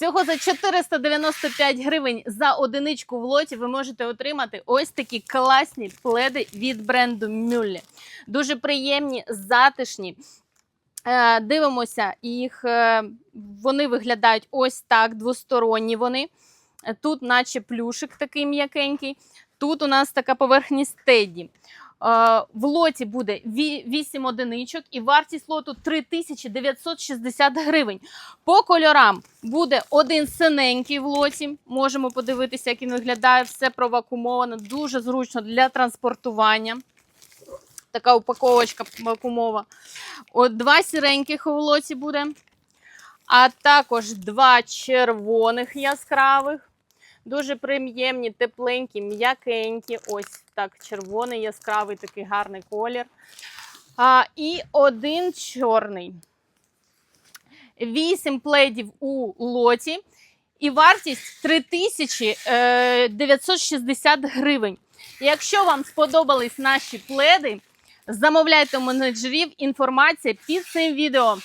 Всього за 495 гривень за одиничку в лоті ви можете отримати ось такі класні пледи від бренду Мюллі. Дуже приємні, затишні. Е, Дивимося їх. е, Вони виглядають ось так, двосторонні вони. Тут, наче плюшик такий м'якенький. Тут у нас така поверхність теді. Е, В лоті буде 8 одиничок і вартість лоту 3960 гривень. По кольорам буде один синенький в лоті. Можемо подивитися, як він виглядає. Все провакумовано, дуже зручно для транспортування. Така упаковочка вакуумова. От два сіреньких у лоті буде. А також два червоних яскравих. Дуже приємні, тепленькі, м'якенькі. Ось так, червоний яскравий, такий гарний колір. А, і один чорний. Вісім пледів у лоті. І вартість 3960 гривень. Якщо вам сподобались наші пледи, замовляйте у менеджерів. Інформація під цим відео.